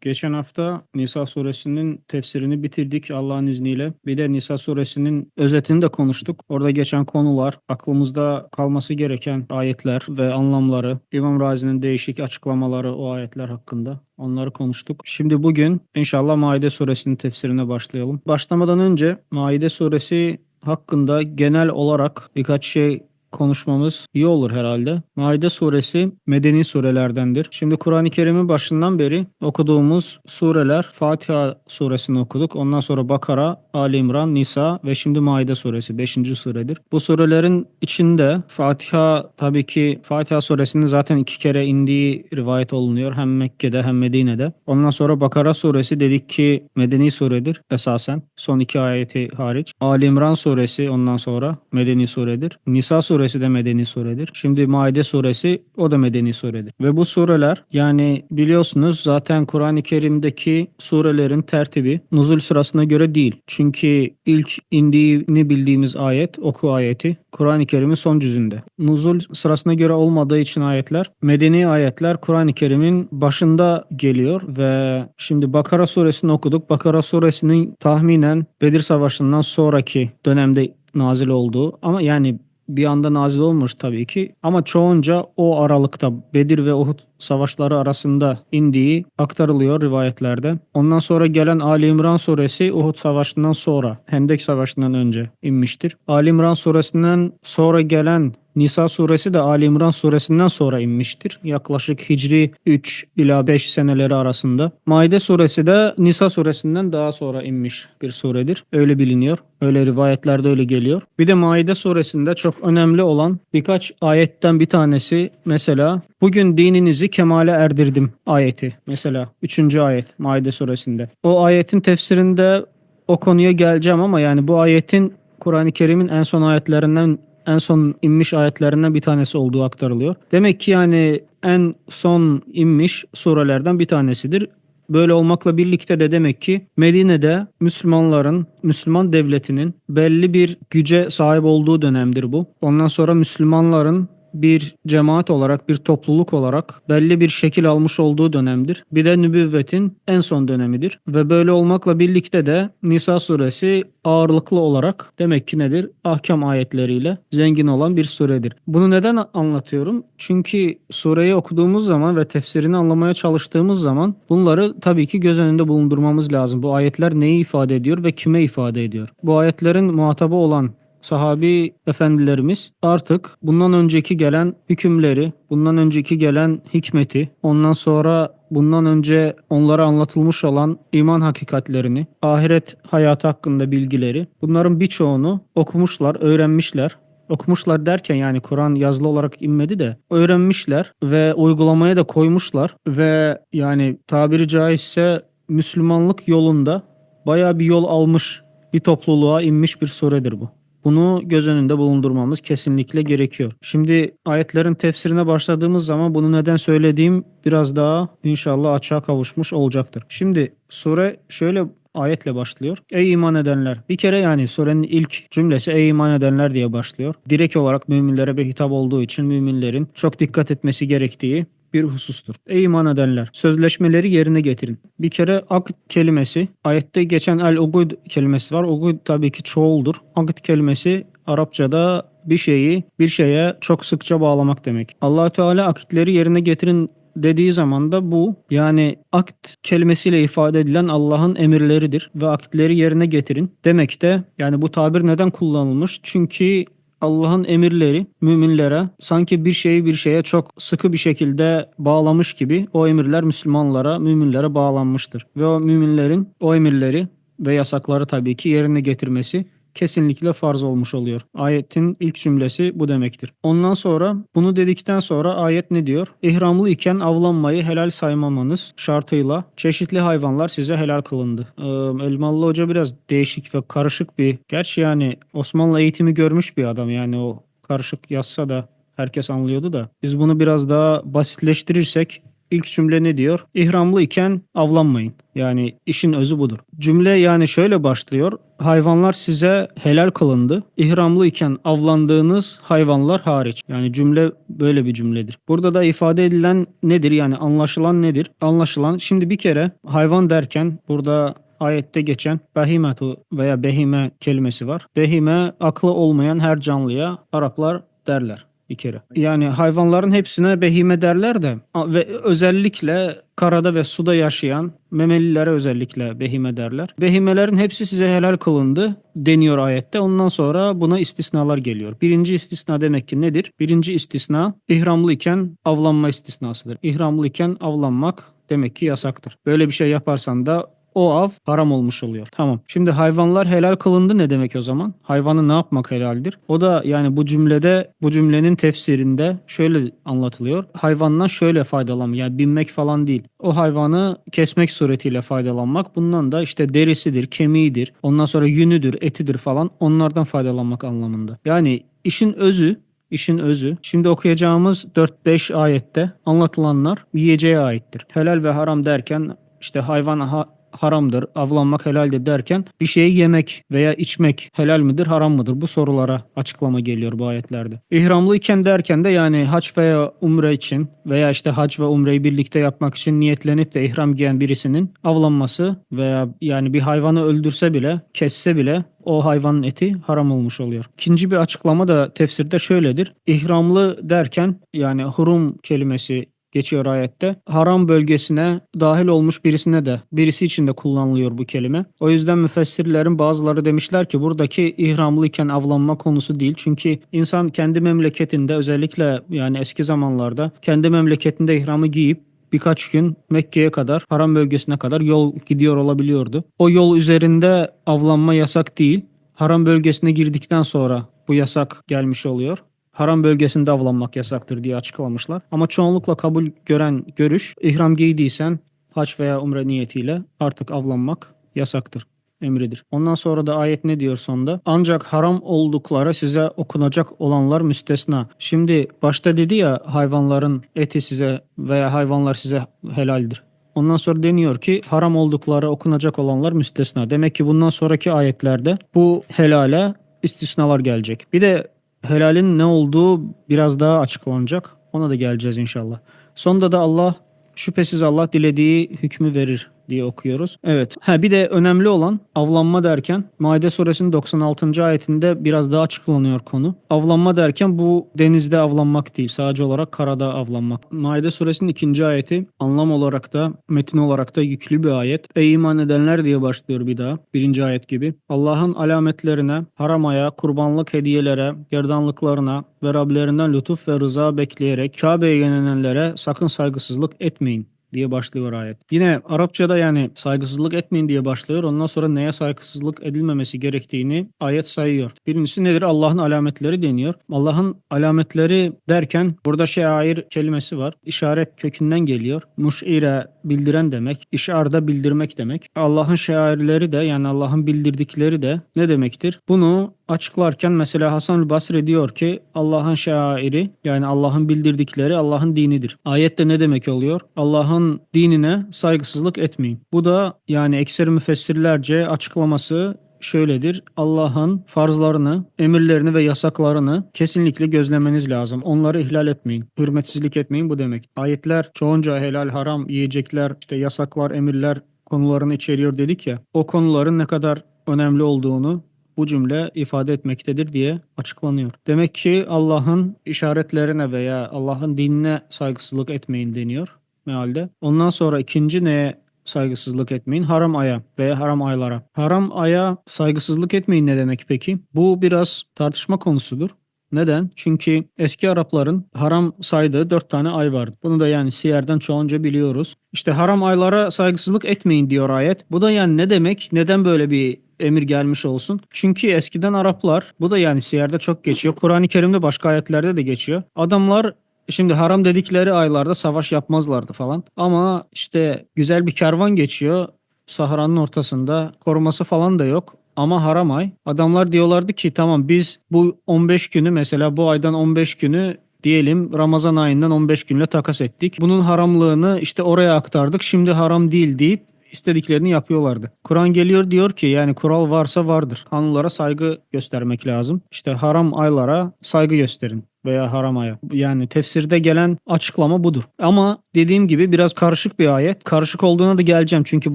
Geçen hafta Nisa suresinin tefsirini bitirdik Allah'ın izniyle. Bir de Nisa suresinin özetini de konuştuk. Orada geçen konular, aklımızda kalması gereken ayetler ve anlamları, İmam Razi'nin değişik açıklamaları o ayetler hakkında. Onları konuştuk. Şimdi bugün inşallah Maide suresinin tefsirine başlayalım. Başlamadan önce Maide suresi hakkında genel olarak birkaç şey konuşmamız iyi olur herhalde. Maide suresi medeni surelerdendir. Şimdi Kur'an-ı Kerim'in başından beri okuduğumuz sureler Fatiha suresini okuduk. Ondan sonra Bakara, Ali İmran, Nisa ve şimdi Maide suresi 5. suredir. Bu surelerin içinde Fatiha tabii ki Fatiha suresinin zaten iki kere indiği rivayet olunuyor. Hem Mekke'de hem Medine'de. Ondan sonra Bakara suresi dedik ki medeni suredir esasen. Son iki ayeti hariç. Ali İmran suresi ondan sonra medeni suredir. Nisa suresi de medeni suredir. Şimdi Maide suresi o da medeni suredir. Ve bu sureler yani biliyorsunuz zaten Kur'an-ı Kerim'deki surelerin tertibi nuzul sırasına göre değil. Çünkü ilk indiğini bildiğimiz ayet oku ayeti Kur'an-ı Kerim'in son cüzünde. Nuzul sırasına göre olmadığı için ayetler medeni ayetler Kur'an-ı Kerim'in başında geliyor ve şimdi Bakara suresini okuduk. Bakara suresinin tahminen Bedir Savaşı'ndan sonraki dönemde nazil olduğu ama yani bir anda nazil olmuş tabii ki ama çoğunca o aralıkta Bedir ve Uhud savaşları arasında indiği aktarılıyor rivayetlerde. Ondan sonra gelen Ali İmran suresi Uhud savaşından sonra Hendek savaşından önce inmiştir. Ali İmran suresinden sonra gelen Nisa suresi de Ali İmran suresinden sonra inmiştir. Yaklaşık Hicri 3 ila 5 seneleri arasında. Maide suresi de Nisa suresinden daha sonra inmiş bir suredir. Öyle biliniyor. Öyle rivayetlerde öyle geliyor. Bir de Maide suresinde çok önemli olan birkaç ayetten bir tanesi mesela bugün dininizi kemale erdirdim ayeti. Mesela 3. ayet Maide suresinde. O ayetin tefsirinde o konuya geleceğim ama yani bu ayetin Kur'an-ı Kerim'in en son ayetlerinden en son inmiş ayetlerinden bir tanesi olduğu aktarılıyor. Demek ki yani en son inmiş surelerden bir tanesidir. Böyle olmakla birlikte de demek ki Medine'de Müslümanların, Müslüman devletinin belli bir güce sahip olduğu dönemdir bu. Ondan sonra Müslümanların bir cemaat olarak, bir topluluk olarak belli bir şekil almış olduğu dönemdir. Bir de nübüvvetin en son dönemidir. Ve böyle olmakla birlikte de Nisa suresi ağırlıklı olarak demek ki nedir? Ahkam ayetleriyle zengin olan bir suredir. Bunu neden anlatıyorum? Çünkü sureyi okuduğumuz zaman ve tefsirini anlamaya çalıştığımız zaman bunları tabii ki göz önünde bulundurmamız lazım. Bu ayetler neyi ifade ediyor ve kime ifade ediyor? Bu ayetlerin muhatabı olan sahabi efendilerimiz artık bundan önceki gelen hükümleri, bundan önceki gelen hikmeti, ondan sonra bundan önce onlara anlatılmış olan iman hakikatlerini, ahiret hayatı hakkında bilgileri bunların birçoğunu okumuşlar, öğrenmişler. Okumuşlar derken yani Kur'an yazılı olarak inmedi de öğrenmişler ve uygulamaya da koymuşlar ve yani tabiri caizse Müslümanlık yolunda baya bir yol almış bir topluluğa inmiş bir suredir bu. Bunu göz önünde bulundurmamız kesinlikle gerekiyor. Şimdi ayetlerin tefsirine başladığımız zaman bunu neden söylediğim biraz daha inşallah açığa kavuşmuş olacaktır. Şimdi sure şöyle ayetle başlıyor. Ey iman edenler. Bir kere yani surenin ilk cümlesi ey iman edenler diye başlıyor. Direkt olarak müminlere bir hitap olduğu için müminlerin çok dikkat etmesi gerektiği bir husustur. Ey iman edenler sözleşmeleri yerine getirin. Bir kere akd kelimesi ayette geçen el ugud kelimesi var. Ugud tabii ki çoğuldur. Akd kelimesi Arapçada bir şeyi bir şeye çok sıkça bağlamak demek. allah Teala akitleri yerine getirin dediği zaman da bu yani akt kelimesiyle ifade edilen Allah'ın emirleridir ve akitleri yerine getirin demek de yani bu tabir neden kullanılmış? Çünkü Allah'ın emirleri müminlere sanki bir şeyi bir şeye çok sıkı bir şekilde bağlamış gibi o emirler Müslümanlara, müminlere bağlanmıştır. Ve o müminlerin o emirleri ve yasakları tabii ki yerine getirmesi kesinlikle farz olmuş oluyor. Ayetin ilk cümlesi bu demektir. Ondan sonra bunu dedikten sonra ayet ne diyor? İhramlı iken avlanmayı helal saymamanız şartıyla çeşitli hayvanlar size helal kılındı. Ee, Elmalı Hoca biraz değişik ve karışık bir, gerçi yani Osmanlı eğitimi görmüş bir adam yani o karışık yazsa da herkes anlıyordu da biz bunu biraz daha basitleştirirsek İlk cümle ne diyor? İhramlı iken avlanmayın. Yani işin özü budur. Cümle yani şöyle başlıyor. Hayvanlar size helal kılındı. İhramlı iken avlandığınız hayvanlar hariç. Yani cümle böyle bir cümledir. Burada da ifade edilen nedir? Yani anlaşılan nedir? Anlaşılan şimdi bir kere hayvan derken burada ayette geçen behimetu veya behime kelimesi var. Behime aklı olmayan her canlıya Araplar derler bir kere. Yani hayvanların hepsine behime derler de ve özellikle karada ve suda yaşayan memelilere özellikle behime derler. Behimelerin hepsi size helal kılındı deniyor ayette. Ondan sonra buna istisnalar geliyor. Birinci istisna demek ki nedir? Birinci istisna ihramlı iken avlanma istisnasıdır. İhramlı iken avlanmak demek ki yasaktır. Böyle bir şey yaparsan da o av haram olmuş oluyor. Tamam. Şimdi hayvanlar helal kılındı ne demek o zaman? Hayvanı ne yapmak helaldir? O da yani bu cümlede bu cümlenin tefsirinde şöyle anlatılıyor. Hayvandan şöyle faydalanmak yani binmek falan değil. O hayvanı kesmek suretiyle faydalanmak. Bundan da işte derisidir, kemiğidir, ondan sonra yünüdür, etidir falan onlardan faydalanmak anlamında. Yani işin özü İşin özü. Şimdi okuyacağımız 4-5 ayette anlatılanlar yiyeceğe aittir. Helal ve haram derken işte hayvan ha- haramdır, avlanmak helaldir derken bir şeyi yemek veya içmek helal midir, haram mıdır? Bu sorulara açıklama geliyor bu ayetlerde. İhramlıyken derken de yani hac veya umre için veya işte hac ve umreyi birlikte yapmak için niyetlenip de ihram giyen birisinin avlanması veya yani bir hayvanı öldürse bile, kesse bile o hayvanın eti haram olmuş oluyor. İkinci bir açıklama da tefsirde şöyledir. İhramlı derken yani hurum kelimesi geçiyor ayette. Haram bölgesine dahil olmuş birisine de birisi için de kullanılıyor bu kelime. O yüzden müfessirlerin bazıları demişler ki buradaki ihramlıyken avlanma konusu değil. Çünkü insan kendi memleketinde özellikle yani eski zamanlarda kendi memleketinde ihramı giyip birkaç gün Mekke'ye kadar, haram bölgesine kadar yol gidiyor olabiliyordu. O yol üzerinde avlanma yasak değil. Haram bölgesine girdikten sonra bu yasak gelmiş oluyor. Haram bölgesinde avlanmak yasaktır diye açıklamışlar. Ama çoğunlukla kabul gören görüş, ihram giydiysen haç veya umre niyetiyle artık avlanmak yasaktır emridir. Ondan sonra da ayet ne diyor sonda? Ancak haram oldukları size okunacak olanlar müstesna. Şimdi başta dedi ya hayvanların eti size veya hayvanlar size helaldir. Ondan sonra deniyor ki haram oldukları okunacak olanlar müstesna. Demek ki bundan sonraki ayetlerde bu helale istisnalar gelecek. Bir de helalin ne olduğu biraz daha açıklanacak. Ona da geleceğiz inşallah. Sonda da Allah şüphesiz Allah dilediği hükmü verir diye okuyoruz. Evet. Ha bir de önemli olan avlanma derken Maide suresinin 96. ayetinde biraz daha açıklanıyor konu. Avlanma derken bu denizde avlanmak değil. Sadece olarak karada avlanmak. Maide suresinin ikinci ayeti anlam olarak da metin olarak da yüklü bir ayet. Ey iman edenler diye başlıyor bir daha. Birinci ayet gibi. Allah'ın alametlerine, haramaya, kurbanlık hediyelere, gerdanlıklarına ve Rablerinden lütuf ve rıza bekleyerek Kabe'ye yönelenlere sakın saygısızlık etmeyin diye başlıyor ayet. Yine Arapçada yani saygısızlık etmeyin diye başlıyor. Ondan sonra neye saygısızlık edilmemesi gerektiğini ayet sayıyor. Birincisi nedir? Allah'ın alametleri deniyor. Allah'ın alametleri derken burada şair kelimesi var. İşaret kökünden geliyor. Muş'ire bildiren demek. İşarda bildirmek demek. Allah'ın şairleri de yani Allah'ın bildirdikleri de ne demektir? Bunu açıklarken mesela Hasan Basri diyor ki Allah'ın şairi yani Allah'ın bildirdikleri Allah'ın dinidir. Ayette ne demek oluyor? Allah'ın dinine saygısızlık etmeyin. Bu da yani ekser müfessirlerce açıklaması şöyledir. Allah'ın farzlarını, emirlerini ve yasaklarını kesinlikle gözlemeniz lazım. Onları ihlal etmeyin. Hürmetsizlik etmeyin bu demek. Ayetler çoğunca helal, haram, yiyecekler, işte yasaklar, emirler konularını içeriyor dedik ya. O konuların ne kadar önemli olduğunu bu cümle ifade etmektedir diye açıklanıyor. Demek ki Allah'ın işaretlerine veya Allah'ın dinine saygısızlık etmeyin deniyor mealde. Ondan sonra ikinci neye saygısızlık etmeyin? Haram aya veya haram aylara. Haram aya saygısızlık etmeyin ne demek peki? Bu biraz tartışma konusudur. Neden? Çünkü eski Arapların haram saydığı dört tane ay vardı. Bunu da yani siyerden çoğunca biliyoruz. İşte haram aylara saygısızlık etmeyin diyor ayet. Bu da yani ne demek? Neden böyle bir emir gelmiş olsun? Çünkü eskiden Araplar, bu da yani siyerde çok geçiyor. Kur'an-ı Kerim'de başka ayetlerde de geçiyor. Adamlar Şimdi haram dedikleri aylarda savaş yapmazlardı falan. Ama işte güzel bir kervan geçiyor. Saharanın ortasında koruması falan da yok. Ama haram ay. Adamlar diyorlardı ki tamam biz bu 15 günü mesela bu aydan 15 günü Diyelim Ramazan ayından 15 günle takas ettik. Bunun haramlığını işte oraya aktardık. Şimdi haram değil deyip istediklerini yapıyorlardı. Kur'an geliyor diyor ki yani kural varsa vardır. Kanunlara saygı göstermek lazım. İşte haram aylara saygı gösterin veya haram aya. Yani tefsirde gelen açıklama budur. Ama dediğim gibi biraz karışık bir ayet. Karışık olduğuna da geleceğim. Çünkü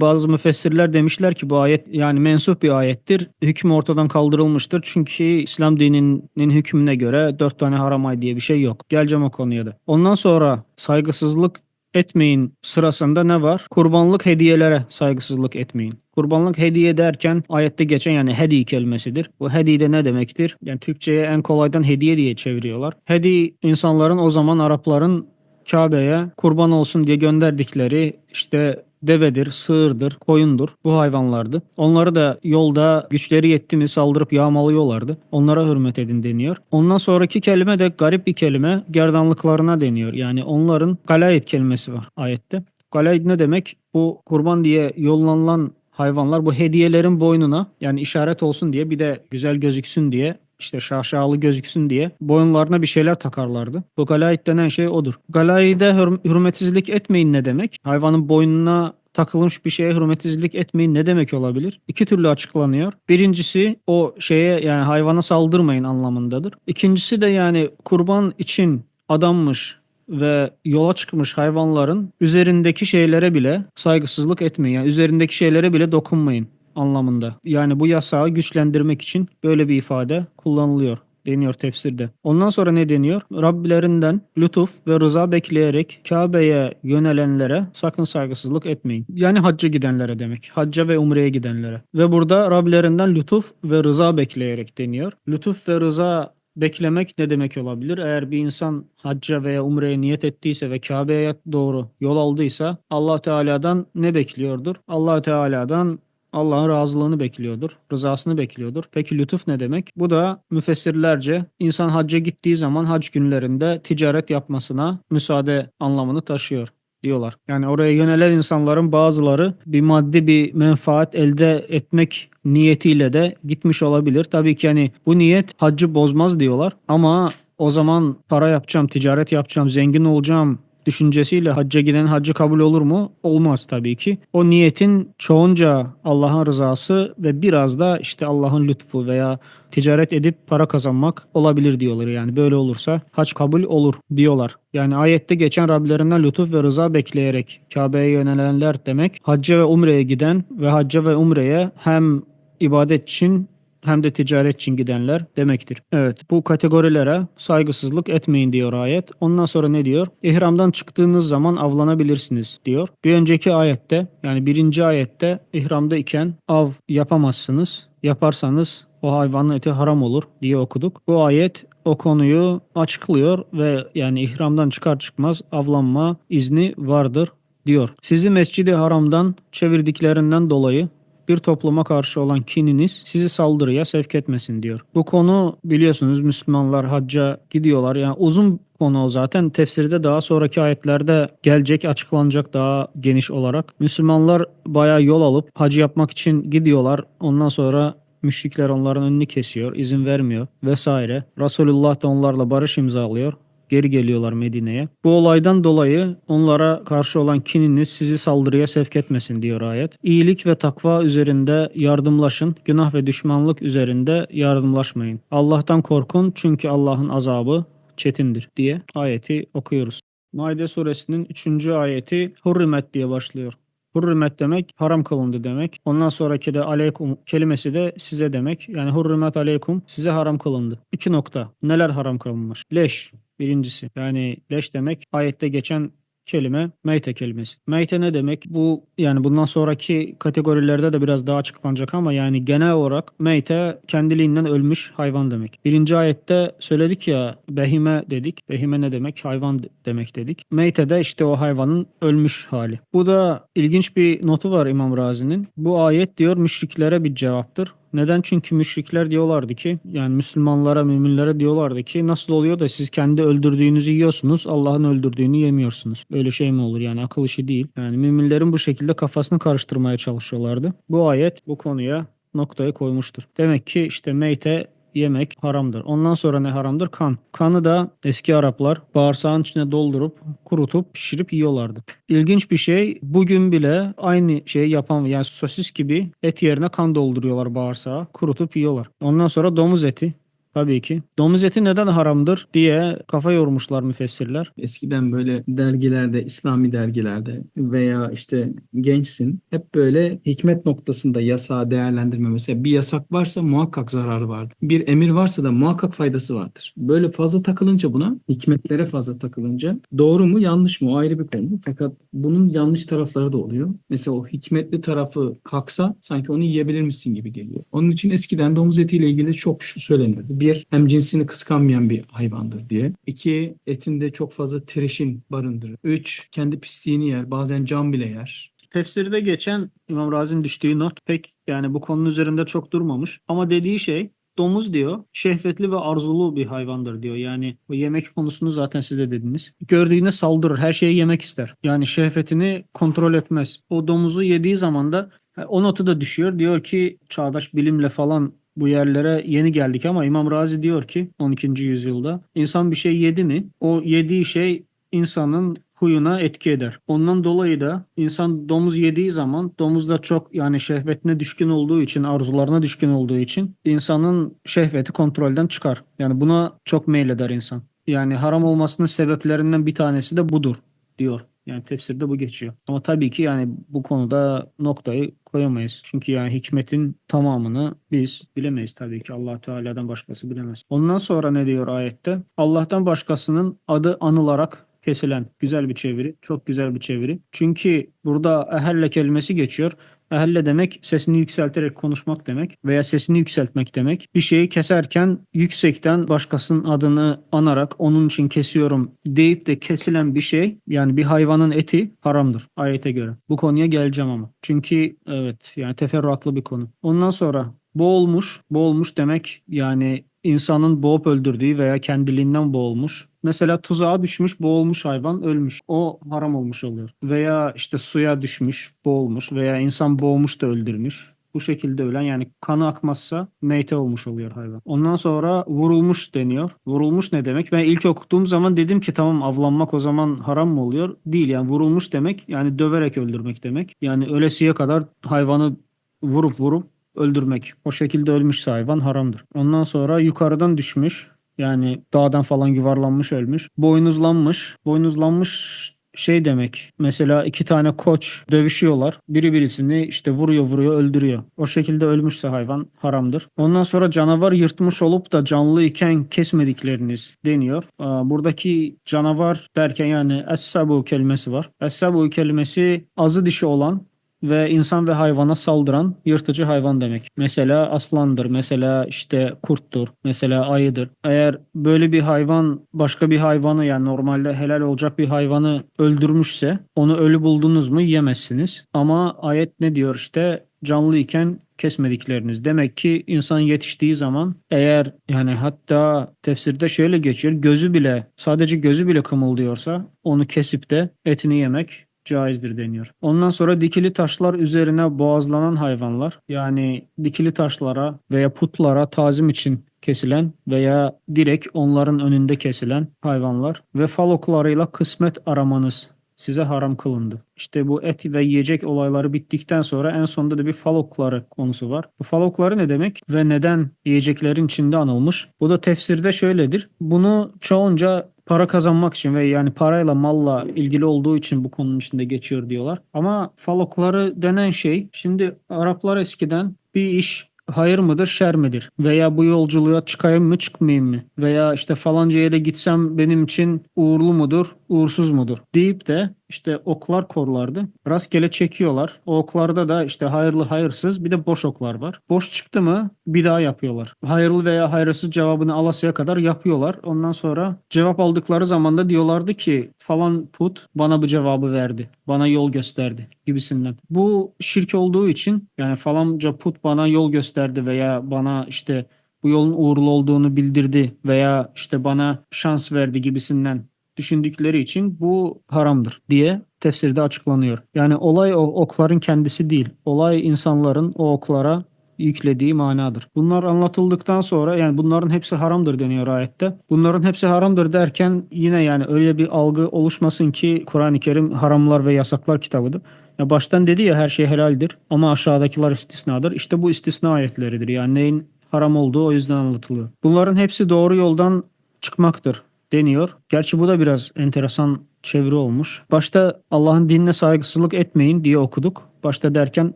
bazı müfessirler demişler ki bu ayet yani mensuh bir ayettir. Hüküm ortadan kaldırılmıştır. Çünkü İslam dininin hükmüne göre dört tane haram ay diye bir şey yok. Geleceğim o konuya da. Ondan sonra saygısızlık etmeyin sırasında ne var? Kurbanlık hediyelere saygısızlık etmeyin. Kurbanlık hediye derken ayette geçen yani hedi kelimesidir. Bu hedi de ne demektir? Yani Türkçe'ye en kolaydan hediye diye çeviriyorlar. Hedi insanların o zaman Arapların Kabe'ye kurban olsun diye gönderdikleri işte devedir, sığırdır, koyundur bu hayvanlardı. Onları da yolda güçleri yetti mi saldırıp yağmalıyorlardı. Onlara hürmet edin deniyor. Ondan sonraki kelime de garip bir kelime gerdanlıklarına deniyor. Yani onların galayet kelimesi var ayette. Galayet ne demek? Bu kurban diye yollanılan hayvanlar bu hediyelerin boynuna yani işaret olsun diye bir de güzel gözüksün diye işte şaşalı gözüksün diye boyunlarına bir şeyler takarlardı. Galayit denen şey odur. Galayide hür- hürmetsizlik etmeyin ne demek? Hayvanın boynuna takılmış bir şeye hürmetsizlik etmeyin ne demek olabilir? İki türlü açıklanıyor. Birincisi o şeye yani hayvana saldırmayın anlamındadır. İkincisi de yani kurban için adanmış ve yola çıkmış hayvanların üzerindeki şeylere bile saygısızlık etmeyin. Yani üzerindeki şeylere bile dokunmayın anlamında. Yani bu yasağı güçlendirmek için böyle bir ifade kullanılıyor deniyor tefsirde. Ondan sonra ne deniyor? Rabbilerinden lütuf ve rıza bekleyerek Kabe'ye yönelenlere sakın saygısızlık etmeyin. Yani hacca gidenlere demek. Hacca ve umreye gidenlere. Ve burada Rabbilerinden lütuf ve rıza bekleyerek deniyor. Lütuf ve rıza beklemek ne demek olabilir? Eğer bir insan hacca veya umreye niyet ettiyse ve Kabe'ye doğru yol aldıysa Allah Teala'dan ne bekliyordur? Allah Teala'dan Allah'ın razılığını bekliyordur, rızasını bekliyordur. Peki lütuf ne demek? Bu da müfessirlerce insan hacca gittiği zaman hac günlerinde ticaret yapmasına müsaade anlamını taşıyor diyorlar. Yani oraya yönelen insanların bazıları bir maddi bir menfaat elde etmek niyetiyle de gitmiş olabilir. Tabii ki hani bu niyet haccı bozmaz diyorlar ama o zaman para yapacağım, ticaret yapacağım, zengin olacağım düşüncesiyle hacca giden haccı kabul olur mu? Olmaz tabii ki. O niyetin çoğunca Allah'ın rızası ve biraz da işte Allah'ın lütfu veya ticaret edip para kazanmak olabilir diyorlar. Yani böyle olursa hac kabul olur diyorlar. Yani ayette geçen Rablerinden lütuf ve rıza bekleyerek Kabe'ye yönelenler demek. Hacca ve umreye giden ve hacca ve umreye hem ibadet için hem de ticaret için gidenler demektir. Evet bu kategorilere saygısızlık etmeyin diyor ayet. Ondan sonra ne diyor? İhramdan çıktığınız zaman avlanabilirsiniz diyor. Bir önceki ayette yani birinci ayette ihramda iken av yapamazsınız. Yaparsanız o hayvanın eti haram olur diye okuduk. Bu ayet o konuyu açıklıyor ve yani ihramdan çıkar çıkmaz avlanma izni vardır diyor. Sizi Mescid-i Haram'dan çevirdiklerinden dolayı bir topluma karşı olan kininiz sizi saldırıya sevk etmesin diyor. Bu konu biliyorsunuz Müslümanlar hacca gidiyorlar. Yani uzun konu zaten tefsirde daha sonraki ayetlerde gelecek açıklanacak daha geniş olarak. Müslümanlar bayağı yol alıp hacı yapmak için gidiyorlar. Ondan sonra müşrikler onların önünü kesiyor, izin vermiyor vesaire. Resulullah da onlarla barış imzalıyor geri geliyorlar Medine'ye. Bu olaydan dolayı onlara karşı olan kininiz sizi saldırıya sevk etmesin diyor ayet. İyilik ve takva üzerinde yardımlaşın, günah ve düşmanlık üzerinde yardımlaşmayın. Allah'tan korkun çünkü Allah'ın azabı çetindir diye ayeti okuyoruz. Maide suresinin 3. ayeti Hurrimet diye başlıyor. Hurrimet demek haram kılındı demek. Ondan sonraki de aleykum kelimesi de size demek. Yani hurrimet aleykum size haram kılındı. İki nokta. Neler haram kılınmış? Leş birincisi. Yani leş demek ayette geçen kelime meyte kelimesi. Meyte ne demek? Bu yani bundan sonraki kategorilerde de biraz daha açıklanacak ama yani genel olarak meyte kendiliğinden ölmüş hayvan demek. Birinci ayette söyledik ya behime dedik. Behime ne demek? Hayvan demek dedik. Meyte de işte o hayvanın ölmüş hali. Bu da ilginç bir notu var İmam Razi'nin. Bu ayet diyor müşriklere bir cevaptır. Neden? Çünkü müşrikler diyorlardı ki yani Müslümanlara, müminlere diyorlardı ki nasıl oluyor da siz kendi öldürdüğünüzü yiyorsunuz, Allah'ın öldürdüğünü yemiyorsunuz. Böyle şey mi olur yani akıl işi değil. Yani müminlerin bu şekilde kafasını karıştırmaya çalışıyorlardı. Bu ayet bu konuya noktayı koymuştur. Demek ki işte meyte yemek haramdır. Ondan sonra ne haramdır? Kan. Kanı da eski Araplar bağırsağın içine doldurup kurutup pişirip yiyorlardı. İlginç bir şey bugün bile aynı şeyi yapan yani sosis gibi et yerine kan dolduruyorlar bağırsağa kurutup yiyorlar. Ondan sonra domuz eti Tabii ki. Domuz eti neden haramdır diye kafa yormuşlar müfessirler. Eskiden böyle dergilerde, İslami dergilerde veya işte gençsin hep böyle hikmet noktasında yasağı değerlendirme. Mesela bir yasak varsa muhakkak zararı vardır. Bir emir varsa da muhakkak faydası vardır. Böyle fazla takılınca buna, hikmetlere fazla takılınca doğru mu yanlış mı o ayrı bir konu. Fakat bunun yanlış tarafları da oluyor. Mesela o hikmetli tarafı kalksa sanki onu yiyebilirmişsin gibi geliyor. Onun için eskiden domuz etiyle ilgili çok şu söylenirdi. Bir, hem cinsini kıskanmayan bir hayvandır diye. İki, etinde çok fazla trişin barındırır. Üç, kendi pisliğini yer. Bazen can bile yer. Tefsirde geçen İmam Razi'nin düştüğü not pek yani bu konunun üzerinde çok durmamış. Ama dediği şey domuz diyor şehvetli ve arzulu bir hayvandır diyor. Yani bu yemek konusunu zaten siz de dediniz. Gördüğüne saldırır. Her şeyi yemek ister. Yani şehvetini kontrol etmez. O domuzu yediği zaman da o notu da düşüyor. Diyor ki çağdaş bilimle falan bu yerlere yeni geldik ama İmam Razi diyor ki 12. yüzyılda insan bir şey yedi mi o yediği şey insanın huyuna etki eder. Ondan dolayı da insan domuz yediği zaman domuz da çok yani şehvetine düşkün olduğu için, arzularına düşkün olduğu için insanın şehveti kontrolden çıkar. Yani buna çok meyleder insan. Yani haram olmasının sebeplerinden bir tanesi de budur diyor. Yani tefsirde bu geçiyor. Ama tabii ki yani bu konuda noktayı koyamayız. Çünkü yani hikmetin tamamını biz bilemeyiz tabii ki. Allah Teala'dan başkası bilemez. Ondan sonra ne diyor ayette? Allah'tan başkasının adı anılarak kesilen güzel bir çeviri. Çok güzel bir çeviri. Çünkü burada ehelle kelimesi geçiyor. Ehelle demek sesini yükselterek konuşmak demek veya sesini yükseltmek demek. Bir şeyi keserken yüksekten başkasının adını anarak onun için kesiyorum deyip de kesilen bir şey yani bir hayvanın eti haramdır ayete göre. Bu konuya geleceğim ama. Çünkü evet yani teferruatlı bir konu. Ondan sonra boğulmuş. Boğulmuş demek yani insanın boğup öldürdüğü veya kendiliğinden boğulmuş. Mesela tuzağa düşmüş, boğulmuş hayvan ölmüş. O haram olmuş oluyor. Veya işte suya düşmüş, boğulmuş veya insan boğmuş da öldürmüş. Bu şekilde ölen yani kanı akmazsa meyte olmuş oluyor hayvan. Ondan sonra vurulmuş deniyor. Vurulmuş ne demek? Ben ilk okuduğum zaman dedim ki tamam avlanmak o zaman haram mı oluyor? Değil yani vurulmuş demek yani döverek öldürmek demek. Yani ölesiye kadar hayvanı vurup vurup öldürmek. O şekilde ölmüş hayvan haramdır. Ondan sonra yukarıdan düşmüş. Yani dağdan falan yuvarlanmış ölmüş. Boynuzlanmış. Boynuzlanmış şey demek. Mesela iki tane koç dövüşüyorlar. Biri birisini işte vuruyor vuruyor öldürüyor. O şekilde ölmüşse hayvan haramdır. Ondan sonra canavar yırtmış olup da canlı iken kesmedikleriniz deniyor. Buradaki canavar derken yani es-sabu kelimesi var. Es-sabu kelimesi azı dişi olan ve insan ve hayvana saldıran yırtıcı hayvan demek. Mesela aslandır, mesela işte kurttur, mesela ayıdır. Eğer böyle bir hayvan başka bir hayvanı yani normalde helal olacak bir hayvanı öldürmüşse onu ölü buldunuz mu yemezsiniz. Ama ayet ne diyor işte canlı iken kesmedikleriniz. Demek ki insan yetiştiği zaman eğer yani hatta tefsirde şöyle geçiyor gözü bile sadece gözü bile kımıldıyorsa onu kesip de etini yemek caizdir deniyor. Ondan sonra dikili taşlar üzerine boğazlanan hayvanlar yani dikili taşlara veya putlara tazim için kesilen veya direkt onların önünde kesilen hayvanlar ve fal oklarıyla kısmet aramanız size haram kılındı. İşte bu et ve yiyecek olayları bittikten sonra en sonunda da bir fal okları konusu var. Bu fal okları ne demek ve neden yiyeceklerin içinde anılmış? Bu da tefsirde şöyledir. Bunu çoğunca para kazanmak için ve yani parayla malla ilgili olduğu için bu konunun içinde geçiyor diyorlar. Ama fal okları denen şey şimdi Araplar eskiden bir iş hayır mıdır şer midir? Veya bu yolculuğa çıkayım mı çıkmayayım mı? Veya işte falanca yere gitsem benim için uğurlu mudur uğursuz mudur? Deyip de işte oklar korlardı. Rastgele çekiyorlar. O oklarda da işte hayırlı hayırsız bir de boş oklar var. Boş çıktı mı bir daha yapıyorlar. Hayırlı veya hayırsız cevabını alasıya kadar yapıyorlar. Ondan sonra cevap aldıkları zaman da diyorlardı ki falan put bana bu cevabı verdi. Bana yol gösterdi gibisinden. Bu şirk olduğu için yani falanca put bana yol gösterdi veya bana işte bu yolun uğurlu olduğunu bildirdi veya işte bana şans verdi gibisinden düşündükleri için bu haramdır diye tefsirde açıklanıyor. Yani olay o okların kendisi değil. Olay insanların o oklara yüklediği manadır. Bunlar anlatıldıktan sonra yani bunların hepsi haramdır deniyor ayette. Bunların hepsi haramdır derken yine yani öyle bir algı oluşmasın ki Kur'an-ı Kerim haramlar ve yasaklar kitabıdır. Ya baştan dedi ya her şey helaldir ama aşağıdakiler istisnadır. İşte bu istisna ayetleridir. Yani neyin haram olduğu o yüzden anlatılıyor. Bunların hepsi doğru yoldan çıkmaktır deniyor. Gerçi bu da biraz enteresan çeviri olmuş. Başta Allah'ın dinine saygısızlık etmeyin diye okuduk. Başta derken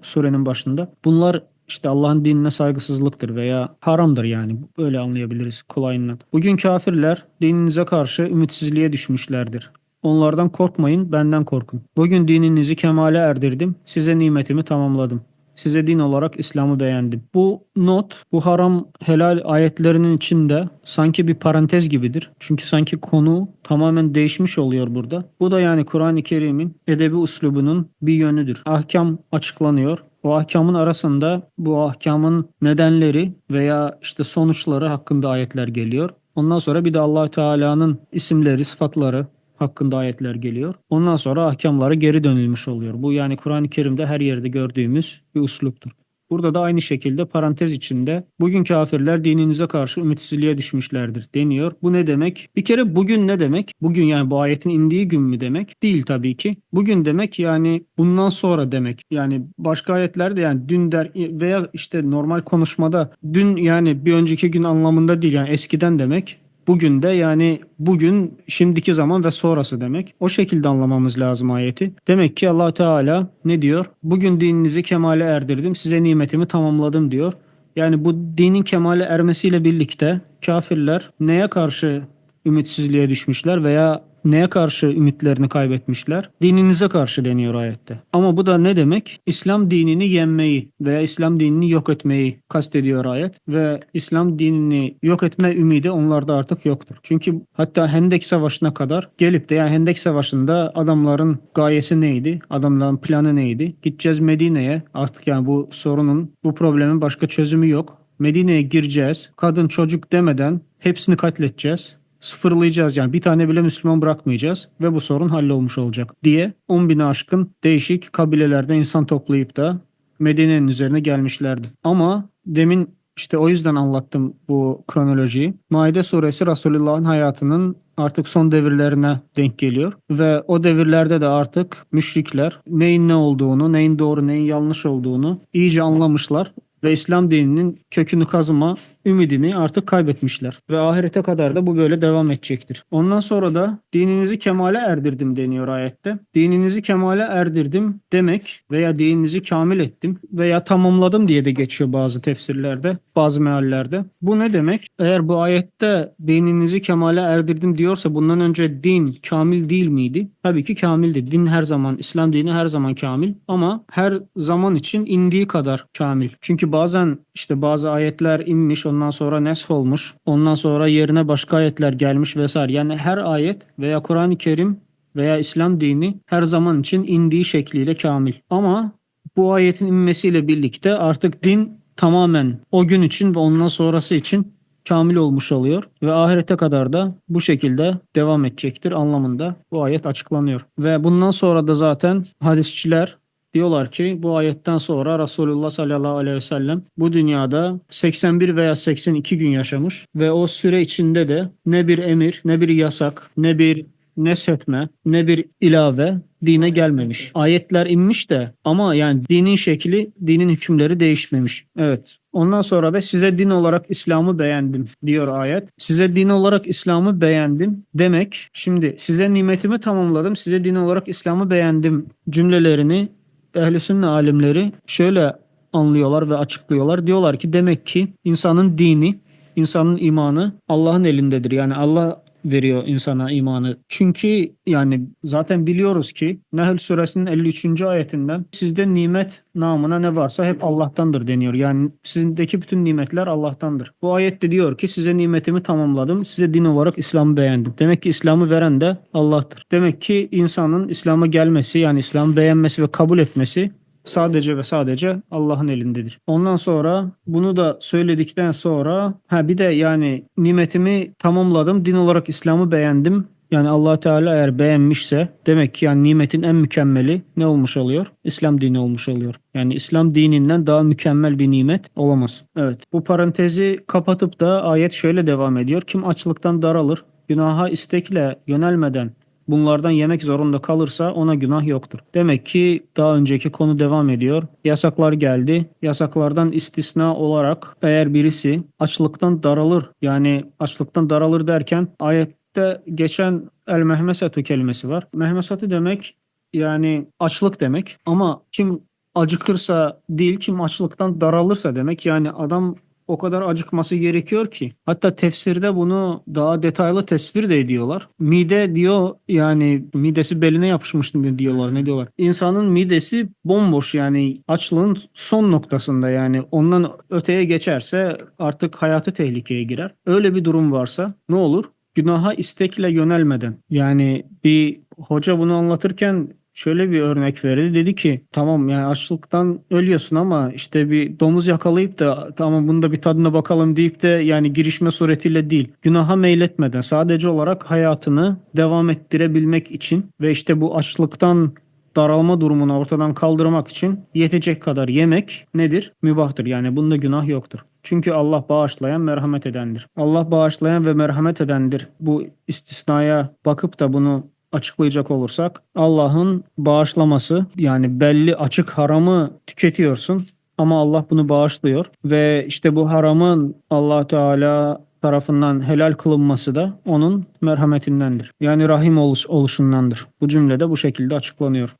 surenin başında. Bunlar işte Allah'ın dinine saygısızlıktır veya haramdır yani. Böyle anlayabiliriz kolayından. Bugün kafirler dininize karşı ümitsizliğe düşmüşlerdir. Onlardan korkmayın, benden korkun. Bugün dininizi kemale erdirdim, size nimetimi tamamladım. Size din olarak İslam'ı beğendim. Bu not, bu haram helal ayetlerinin içinde sanki bir parantez gibidir. Çünkü sanki konu tamamen değişmiş oluyor burada. Bu da yani Kur'an-ı Kerim'in edebi uslubunun bir yönüdür. Ahkam açıklanıyor. O ahkamın arasında bu ahkamın nedenleri veya işte sonuçları hakkında ayetler geliyor. Ondan sonra bir de allah Teala'nın isimleri, sıfatları, hakkında ayetler geliyor. Ondan sonra ahkamlara geri dönülmüş oluyor. Bu yani Kur'an-ı Kerim'de her yerde gördüğümüz bir usluptur. Burada da aynı şekilde parantez içinde bugün kafirler dininize karşı ümitsizliğe düşmüşlerdir deniyor. Bu ne demek? Bir kere bugün ne demek? Bugün yani bu ayetin indiği gün mü demek? Değil tabii ki. Bugün demek yani bundan sonra demek. Yani başka ayetlerde yani dün der veya işte normal konuşmada dün yani bir önceki gün anlamında değil yani eskiden demek. Bugün de yani bugün şimdiki zaman ve sonrası demek. O şekilde anlamamız lazım ayeti. Demek ki allah Teala ne diyor? Bugün dininizi kemale erdirdim, size nimetimi tamamladım diyor. Yani bu dinin kemale ermesiyle birlikte kafirler neye karşı ümitsizliğe düşmüşler veya neye karşı ümitlerini kaybetmişler? Dininize karşı deniyor ayette. Ama bu da ne demek? İslam dinini yenmeyi veya İslam dinini yok etmeyi kastediyor ayet ve İslam dinini yok etme ümidi onlarda artık yoktur. Çünkü hatta Hendek Savaşı'na kadar gelip de yani Hendek Savaşı'nda adamların gayesi neydi? Adamların planı neydi? Gideceğiz Medine'ye. Artık yani bu sorunun, bu problemin başka çözümü yok. Medine'ye gireceğiz. Kadın çocuk demeden hepsini katledeceğiz sıfırlayacağız yani bir tane bile Müslüman bırakmayacağız ve bu sorun hallolmuş olacak diye 10 bine aşkın değişik kabilelerden insan toplayıp da Medine'nin üzerine gelmişlerdi. Ama demin işte o yüzden anlattım bu kronolojiyi. Maide suresi Resulullah'ın hayatının artık son devirlerine denk geliyor. Ve o devirlerde de artık müşrikler neyin ne olduğunu, neyin doğru, neyin yanlış olduğunu iyice anlamışlar ve İslam dininin kökünü kazıma ümidini artık kaybetmişler. Ve ahirete kadar da bu böyle devam edecektir. Ondan sonra da dininizi kemale erdirdim deniyor ayette. Dininizi kemale erdirdim demek veya dininizi kamil ettim veya tamamladım diye de geçiyor bazı tefsirlerde, bazı meallerde. Bu ne demek? Eğer bu ayette dininizi kemale erdirdim diyorsa bundan önce din kamil değil miydi? Tabii ki kamildi. Din her zaman, İslam dini her zaman kamil ama her zaman için indiği kadar kamil. Çünkü bazen işte bazı ayetler inmiş ondan sonra nesh olmuş. Ondan sonra yerine başka ayetler gelmiş vesaire. Yani her ayet veya Kur'an-ı Kerim veya İslam dini her zaman için indiği şekliyle kamil. Ama bu ayetin inmesiyle birlikte artık din tamamen o gün için ve ondan sonrası için kamil olmuş oluyor ve ahirete kadar da bu şekilde devam edecektir anlamında bu ayet açıklanıyor. Ve bundan sonra da zaten hadisçiler Diyorlar ki bu ayetten sonra Resulullah sallallahu aleyhi ve sellem bu dünyada 81 veya 82 gün yaşamış ve o süre içinde de ne bir emir, ne bir yasak, ne bir neshetme, ne bir ilave dine gelmemiş. Ayetler inmiş de ama yani dinin şekli, dinin hükümleri değişmemiş. Evet. Ondan sonra da size din olarak İslam'ı beğendim diyor ayet. Size din olarak İslam'ı beğendim demek. Şimdi size nimetimi tamamladım. Size din olarak İslam'ı beğendim cümlelerini ehli sünne alimleri şöyle anlıyorlar ve açıklıyorlar. Diyorlar ki demek ki insanın dini, insanın imanı Allah'ın elindedir. Yani Allah veriyor insana imanı. Çünkü yani zaten biliyoruz ki Nahl suresinin 53. ayetinden sizde nimet namına ne varsa hep Allah'tandır deniyor. Yani sizindeki bütün nimetler Allah'tandır. Bu ayette diyor ki size nimetimi tamamladım. Size din olarak İslam'ı beğendim. Demek ki İslam'ı veren de Allah'tır. Demek ki insanın İslam'a gelmesi yani İslam'ı beğenmesi ve kabul etmesi sadece ve sadece Allah'ın elindedir. Ondan sonra bunu da söyledikten sonra ha bir de yani nimetimi tamamladım. Din olarak İslam'ı beğendim Yani allah Teala eğer beğenmişse demek ki yani nimetin en mükemmeli ne olmuş oluyor? İslam dini olmuş oluyor. Yani İslam dininden daha mükemmel bir nimet olamaz. Evet bu parantezi kapatıp da ayet şöyle devam ediyor. Kim açlıktan daralır, günaha istekle yönelmeden bunlardan yemek zorunda kalırsa ona günah yoktur. Demek ki daha önceki konu devam ediyor. Yasaklar geldi. Yasaklardan istisna olarak eğer birisi açlıktan daralır yani açlıktan daralır derken ayette geçen el mehmesetu kelimesi var. Mehmesetu demek yani açlık demek ama kim acıkırsa değil kim açlıktan daralırsa demek yani adam o kadar acıkması gerekiyor ki. Hatta tefsirde bunu daha detaylı tesvir de ediyorlar. Mide diyor yani midesi beline yapışmış mı diyorlar ne diyorlar. İnsanın midesi bomboş yani açlığın son noktasında yani ondan öteye geçerse artık hayatı tehlikeye girer. Öyle bir durum varsa ne olur? Günaha istekle yönelmeden yani bir hoca bunu anlatırken şöyle bir örnek verdi. Dedi ki tamam yani açlıktan ölüyorsun ama işte bir domuz yakalayıp da tamam bunu da bir tadına bakalım deyip de yani girişme suretiyle değil. Günaha meyletmeden sadece olarak hayatını devam ettirebilmek için ve işte bu açlıktan daralma durumunu ortadan kaldırmak için yetecek kadar yemek nedir? Mübahtır. Yani bunda günah yoktur. Çünkü Allah bağışlayan, merhamet edendir. Allah bağışlayan ve merhamet edendir. Bu istisnaya bakıp da bunu açıklayacak olursak Allah'ın bağışlaması yani belli açık haramı tüketiyorsun ama Allah bunu bağışlıyor ve işte bu haramın Allah Teala tarafından helal kılınması da onun merhametindendir. Yani rahim oluş, oluşundandır. Bu cümlede bu şekilde açıklanıyor.